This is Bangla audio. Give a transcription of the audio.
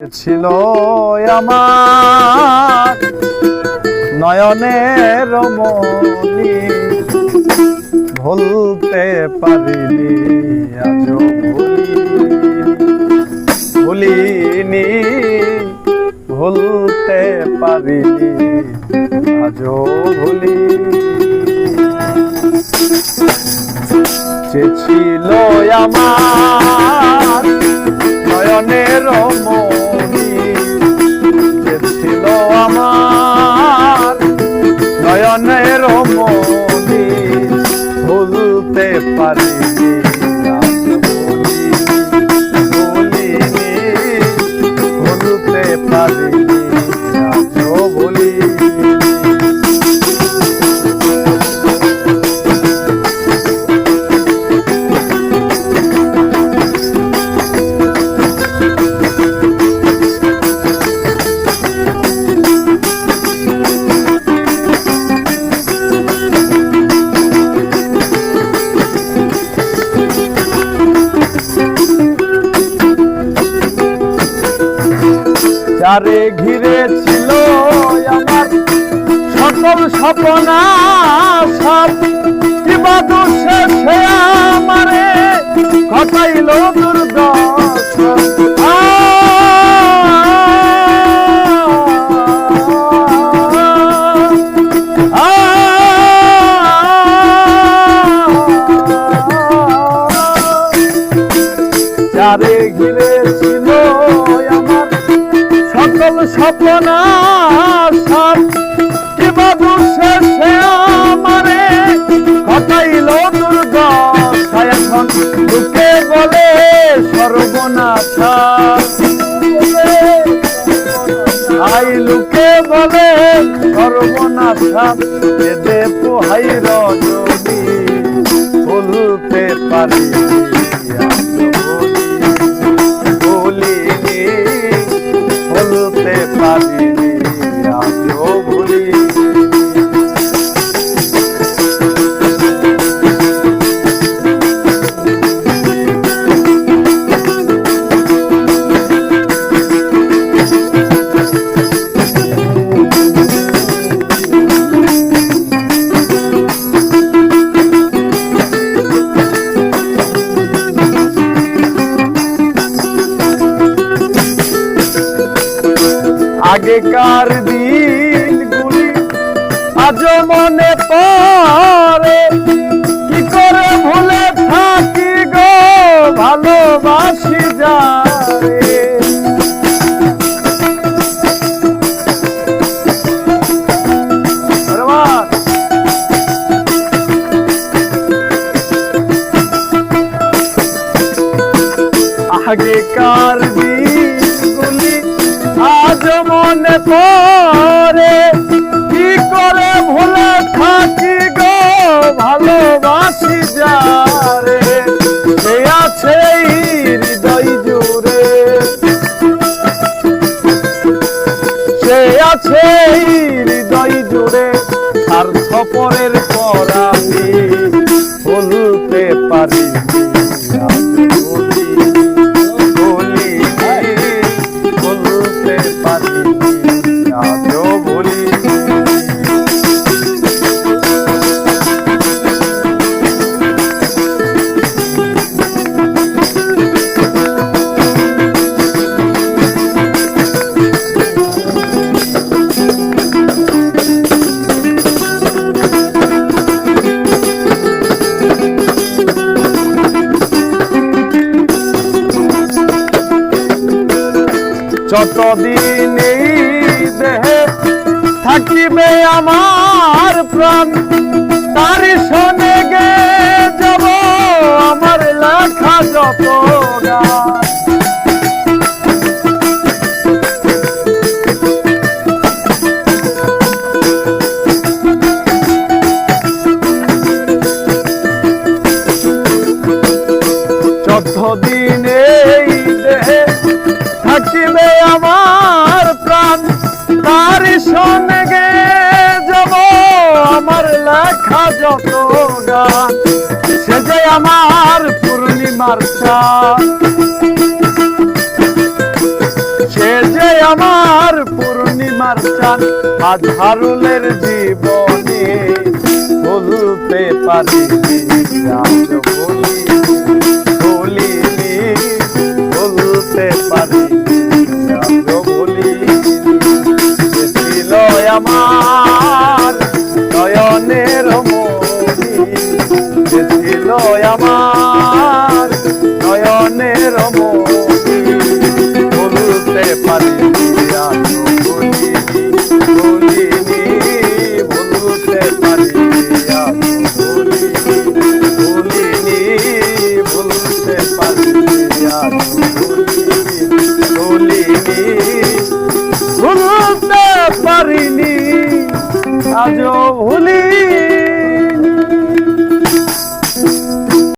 ছিল আমার নয়নের মনি। ভুলতে পারিনি ভুলিনি। ভুলতে পারিনি আজ ভুলি ছিল আমার নয়নের যারে ঘিরে ছিল আমার সকল স্বপ্না সব কিবা দোষে সে আমারে ঘটাইল দুর্দশা ঘিরে আই লোকে বলে সর্বনাশা এদে পোহাই রজনী বলতে পারি। আগেকার দিনগুলি আজ মনে পড়ে কি করে ভুলে থাকি গো ভালোবাসি যারে! আগেকার আছে হৃদয় জুড়ে আর সফরের পর আমি বলতে পারি যতদিন দেহে থাকিবে আমার প্রাণ তার সঙ্গে গে যাব আমার লেখা যত গান। সঙ্গে যাব, আমার লেখা যত গান, সে যে আমার পূর্ণিমার চাঁদ। সে আমার পূর্ণিমার চান আধারুলের জীবনে বলতে পারি আজ বলি। ছিল আমার নয়নের বলতে পারি বলতে পারি বলতে পারি বলতে পারি